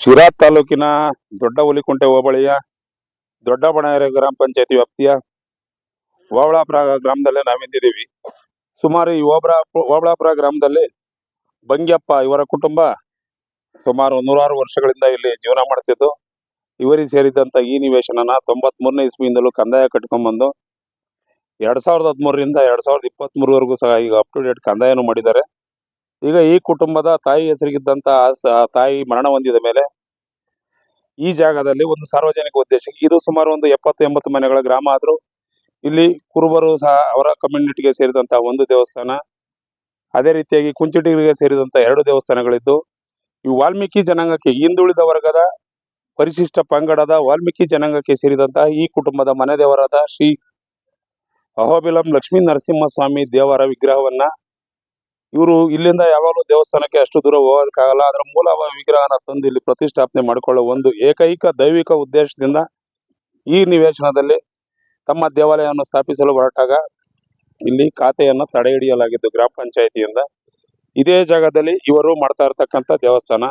ಶಿರಾ ತಾಲೂಕಿನ ದೊಡ್ಡ ಹುಲಿಕುಂಟೆ ಹೋಬಳಿಯ ದೊಡ್ಡ ಬಣಗೆರೆ ಗ್ರಾಮ ಪಂಚಾಯತಿ ವ್ಯಾಪ್ತಿಯ ಓಬಳಾಪುರ ಗ್ರಾಮದಲ್ಲೇ ನಾವಿದ್ದೀವಿ ಸುಮಾರು ಈ ಹೋಬಳಾಪುರ ಓಬಳಾಪುರ ಗ್ರಾಮದಲ್ಲಿ ಬಂಗ್ಯಪ್ಪ ಇವರ ಕುಟುಂಬ ಸುಮಾರು ನೂರಾರು ವರ್ಷಗಳಿಂದ ಇಲ್ಲಿ ಜೀವನ ಮಾಡ್ತಿದ್ದು. ಇವರಿಗೆ ಸೇರಿದಂತ ಈ ನಿವೇಶನನ ತೊಂಬತ್ ಮೂರನೇ ಇಸ್ವಿಯಿಂದಲೂ ಕಂದಾಯ ಕಟ್ಕೊಂಡ್ಬಂದು ಎರಡ್ ಸಾವಿರದ ಹದಿಮೂರರಿಂದ ಎರಡ್ ಸಾವಿರದ ಇಪ್ಪತ್ತ್ ಮೂರವರೆಗೂ ಸಹ ಈಗ ಅಪ್ ಟು ಡೇಟ್ ಕಂದಾಯನೂ ಮಾಡಿದ್ದಾರೆ. ಈಗ ಈ ಕುಟುಂಬದ ತಾಯಿ ಹೆಸರಿಗಿದ್ದಂತ ತಾಯಿ ಮರಣ ಹೊಂದಿದ ಮೇಲೆ ಈ ಜಾಗದಲ್ಲಿ ಒಂದು ಸಾರ್ವಜನಿಕ ಉದ್ದೇಶ. ಇದು ಸುಮಾರು ಒಂದು ಎಪ್ಪತ್ತು, ಎಂಬತ್ತು ಮನೆಗಳ ಗ್ರಾಮ ಆದರೂ ಇಲ್ಲಿ ಕುರುಬರು ಸಹ ಅವರ ಕಮ್ಯುನಿಟಿಗೆ ಸೇರಿದಂತಹ ಒಂದು ದೇವಸ್ಥಾನ, ಅದೇ ರೀತಿಯಾಗಿ ಕುಂಚಿಟಿಗರಿಗೆ ಸೇರಿದಂತಹ ಎರಡು ದೇವಸ್ಥಾನಗಳಿದ್ದು, ಈ ವಾಲ್ಮೀಕಿ ಜನಾಂಗಕ್ಕೆ ಹಿಂದುಳಿದ ವರ್ಗದ ಪರಿಶಿಷ್ಟ ಪಂಗಡದ ವಾಲ್ಮೀಕಿ ಜನಾಂಗಕ್ಕೆ ಸೇರಿದಂತಹ ಈ ಕುಟುಂಬದ ಮನೆ ದೇವರಾದ ಶ್ರೀ ಅಹೋಬಿಲಂ ಲಕ್ಷ್ಮೀ ನರಸಿಂಹ ಸ್ವಾಮಿ ದೇವರ ವಿಗ್ರಹವನ್ನ ಇವರು ಇಲ್ಲಿಂದ ಯಾವಾಗಲೂ ದೇವಸ್ಥಾನಕ್ಕೆ ಅಷ್ಟು ದೂರ ಹೋಗೋದಕ್ಕಾಗಲ್ಲ. ಅದರ ಮೂಲ ವಿಗ್ರಹನ ತಂದು ಇಲ್ಲಿ ಪ್ರತಿಷ್ಠಾಪನೆ ಮಾಡಿಕೊಳ್ಳುವ ಒಂದು ಏಕೈಕ ದೈವಿಕ ಉದ್ದೇಶದಿಂದ ಈ ನಿವೇಶನದಲ್ಲಿ ತಮ್ಮ ದೇವಾಲಯವನ್ನು ಸ್ಥಾಪಿಸಲು ಹೊರಟಾಗ ಇಲ್ಲಿ ಖಾತೆಯನ್ನು ತಡೆ ಹಿಡಿಯಲಾಗಿದ್ದು ಗ್ರಾಮ ಪಂಚಾಯಿತಿಯಿಂದ. ಇದೇ ಜಾಗದಲ್ಲಿ ಇವರು ಮಾಡ್ತಾ ಇರ್ತಕ್ಕಂಥ ದೇವಸ್ಥಾನ.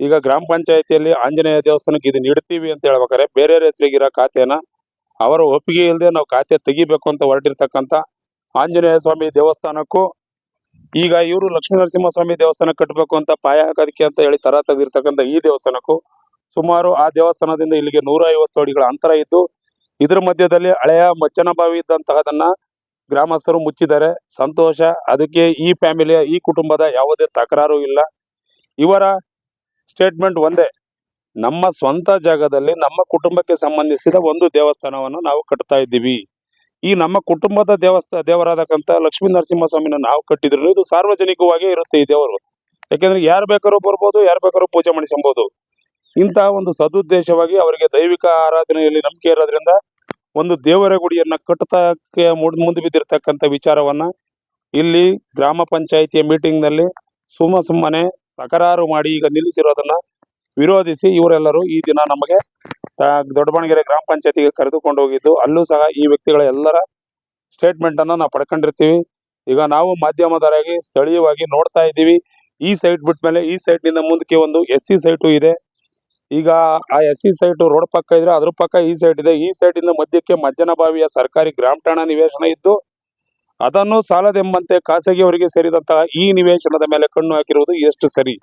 ಈಗ ಗ್ರಾಮ ಪಂಚಾಯಿತಿಯಲ್ಲಿ ಆಂಜನೇಯ ದೇವಸ್ಥಾನಕ್ಕೆ ಇದು ನೀಡ್ತೀವಿ ಅಂತ ಹೇಳ್ಬೇಕಾರೆ ಬೇರೆ ಹೆಸರಿಗಿರೋ ಖಾತೆನ ಅವರ ಒಪ್ಪಿಗೆ ಇಲ್ಲದೆ ನಾವು ಖಾತೆ ತೆಗಿಬೇಕು ಅಂತ ಹೊರಟಿರ್ತಕ್ಕಂಥ ಆಂಜನೇಯ ಸ್ವಾಮಿ ದೇವಸ್ಥಾನಕ್ಕೂ ಈಗ ಇವರು ಲಕ್ಷ್ಮೀ ನರಸಿಂಹ ಸ್ವಾಮಿ ದೇವಸ್ಥಾನ ಕಟ್ಟಬೇಕು ಅಂತ ಪಾಯ ಹಾಕೋದಕ್ಕೆ ಅಂತ ಹೇಳಿ ತರ ತೆಗೆದಿರ್ತಕ್ಕಂಥ ಈ ದೇವಸ್ಥಾನಕ್ಕೂ ಸುಮಾರು ಆ ದೇವಸ್ಥಾನದಿಂದ ಇಲ್ಲಿಗೆ ನೂರ ಐವತ್ತು ಅಡಿಗಳ ಅಂತರ ಇದ್ದು, ಇದ್ರ ಮಧ್ಯದಲ್ಲಿ ಹಳೆಯ ಮಚ್ಚನ ಬಾವಿ ಇದ್ದಂತಹದನ್ನ ಗ್ರಾಮಸ್ಥರು ಮುಚ್ಚಿದ್ದಾರೆ. ಸಂತೋಷ. ಅದಕ್ಕೆ ಈ ಫ್ಯಾಮಿಲಿಯ, ಈ ಕುಟುಂಬದ ಯಾವುದೇ ತಕರಾರು ಇಲ್ಲ. ಇವರ ಸ್ಟೇಟ್ಮೆಂಟ್ ಒಂದೇ. ನಮ್ಮ ಸ್ವಂತ ಜಾಗದಲ್ಲಿ, ನಮ್ಮ ಕುಟುಂಬಕ್ಕೆ ಸಂಬಂಧಿಸಿದ ಒಂದು ದೇವಸ್ಥಾನವನ್ನು ನಾವು ಕಟ್ತಾ ಇದ್ದೀವಿ. ಈ ನಮ್ಮ ಕುಟುಂಬದ ದೇವಸ್ಥ ದೇವರಾದಕ್ಕಂತ ಲಕ್ಷ್ಮೀ ನರಸಿಂಹ ಸ್ವಾಮಿನ ನಾವು ಕಟ್ಟಿದ್ರು ಇದು ಸಾರ್ವಜನಿಕವಾಗಿ ಇರುತ್ತೆ ಈ ದೇವರು. ಯಾಕೆಂದ್ರೆ ಯಾರು ಬೇಕಾದ್ರೂ ಬರ್ಬೋದು, ಯಾರು ಬೇಕಾದ್ರೂ ಪೂಜೆ ಮಾಡಿಸಬಹುದು ಇಂತಹ ಒಂದು ಸದುದ್ದೇಶವಾಗಿ ಅವರಿಗೆ ದೈವಿಕ ಆರಾಧನೆಯಲ್ಲಿ ನಂಬಿಕೆ ಇರೋದ್ರಿಂದ ಒಂದು ದೇವರ ಗುಡಿಯನ್ನ ಕಟ್ಟತಕ್ಕೆ ಮುಂದೆ ಬಿದ್ದಿರ್ತಕ್ಕಂಥ ವಿಚಾರವನ್ನ ಇಲ್ಲಿ ಗ್ರಾಮ ಪಂಚಾಯಿತಿಯ ಮೀಟಿಂಗ್ನಲ್ಲಿ ಸುಮ್ಮ ಸುಮ್ಮನೆ ತಕರಾರು ಮಾಡಿ ಈಗ ನಿಲ್ಲಿಸಿರೋದನ್ನ ವಿರೋಧಿಸಿ ಇವರೆಲ್ಲರೂ ಈ ದಿನ ನಮಗೆ ದೊಡ್ಡಬಣಗೆರೆ ಗ್ರಾಮ ಪಂಚಾಯತಿಗೆ ಕರೆದುಕೊಂಡು ಹೋಗಿದ್ದು, ಅಲ್ಲೂ ಸಹ ಈ ವ್ಯಕ್ತಿಗಳ ಎಲ್ಲರ ಸ್ಟೇಟ್ಮೆಂಟ್ ಅನ್ನ ನಾವು ಪಡ್ಕೊಂಡಿರ್ತೀವಿ. ಈಗ ನಾವು ಮಾಧ್ಯಮದವರಾಗಿ ಸ್ಥಳೀಯವಾಗಿ ನೋಡ್ತಾ ಇದ್ದೀವಿ. ಈ ಸೈಟ್ ಬಿಟ್ಮೇಲೆ ಈ ಸೈಟ್ನಿಂದ ಮುಂದಕ್ಕೆ ಒಂದು ಎಸ್ ಸಿ ಸೈಟು ಇದೆ. ಈಗ ಆ ಎಸ್ ಸಿ ಸೈಟ್ ರೋಡ್ ಪಕ್ಕ ಇದ್ರೆ ಅದ್ರ ಪಕ್ಕ ಈ ಸೈಟ್ ಇದೆ. ಈ ಸೈಟ್ ಇಂದ ಮಧ್ಯಕ್ಕೆ ಮಜ್ಜನ ಬಾವಿಯ ಸರ್ಕಾರಿ ಗ್ರಾಮ ಠಾಣಾ ನಿವೇಶನ ಇದ್ದು, ಅದನ್ನು ಸಾಲದೆಂಬಂತೆ ಖಾಸಗಿಯವರಿಗೆ ಸೇರಿದಂತಹ ಈ ನಿವೇಶನದ ಮೇಲೆ ಕಣ್ಣು ಹಾಕಿರುವುದು ಎಷ್ಟು ಸರಿ?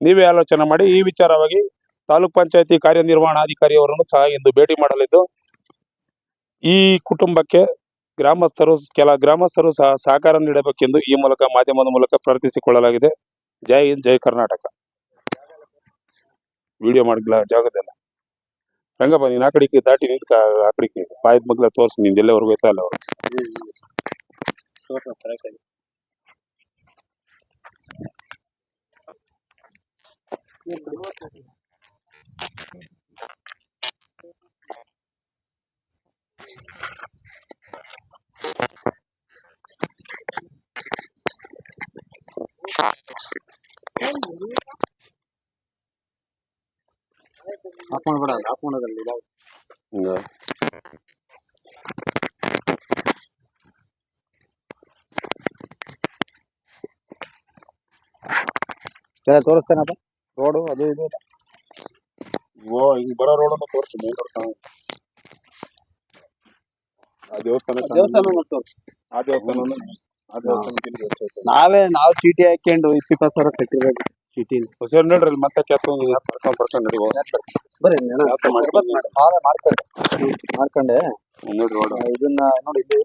ನೀವೇ ಆಲೋಚನೆ ಮಾಡಿ. ಈ ವಿಚಾರವಾಗಿ ತಾಲೂಕ್ ಪಂಚಾಯತಿ ಕಾರ್ಯನಿರ್ವಹಣಾಧಿಕಾರಿಯವರನ್ನು ಸಹ ಇಂದು ಭೇಟಿ ಮಾಡಲಿದ್ದು, ಈ ಕುಟುಂಬಕ್ಕೆ ಗ್ರಾಮಸ್ಥರು, ಕೆಲ ಗ್ರಾಮಸ್ಥರು ಸಹ ಸಹಕಾರ ನೀಡಬೇಕೆಂದು ಈ ಮೂಲಕ ಮಾಧ್ಯಮದ ಮೂಲಕ ಪ್ರಾರ್ಥಿಸಿಕೊಳ್ಳಲಾಗಿದೆ. ಜೈ ಹಿಂದ್, ಜೈ ಕರ್ನಾಟಕ. ವಿಡಿಯೋ ಮಾಡಿಲ್ಲ ಜಾಗದಲ್ಲ. ರಂಗಪ್ಪ, ನೀನ್ ಆ ದಾಟಿ ನಿಂತ ಆ ಕಡೆಗೆ ಬಾಯ್ದ ಮಗ್ಲ ತೋರ್ಸು, ನಿಂದ ಎಲ್ಲವರೆಗೂ ಐತಾ ಅಲ್ಲ ಅವ್ರು. ಹಾಕೊಂಡ್ಬಿಡ ಹಾಕೊಂಡದಲ್ಲಿ ಹಿಂಗ ಎಲ್ಲ ತೋರಿಸ್ತೇನಪ್ಪ ರೋಡು ಅದು ಇದು ಓ ಹಿಂಗ್ ಬರೋ ರೋಡನ್ನು ತೋರ್ಸು ಮೇನ್ ರೋಡ್ ಕಾಣುತ್ತೆ. ಆ ದೇವಸ್ಥಾನ ದೇವಸ್ಥಾನ ಮತ್ತು ಆ ದೇವಸ್ಥಾನ ಆ ದೇವಸ್ಥಾನಕ್ಕೆ. ನಾವೇ ನಾವು ಚೀಟಿ ಹಾಕೊಂಡು ಇಪ್ಪತ್ತು ಸಾವಿರ ಕಟ್ಟಿರೋದು ಹೊಸ ನೋಡ್ರಿ ಮತ್ತೆ ಬರ್ಕೊಂಡ್ ನಡಿ ಮಾಡ್ಕೊಂಡೆ? ಮಾಡ್ಕೊಂಡೆ ಮಾಡ್ಕೊಂಡೆ ನೋಡ್ರಿ ಇದನ್ನ ನೋಡಿ ಇಲ್ಲಿ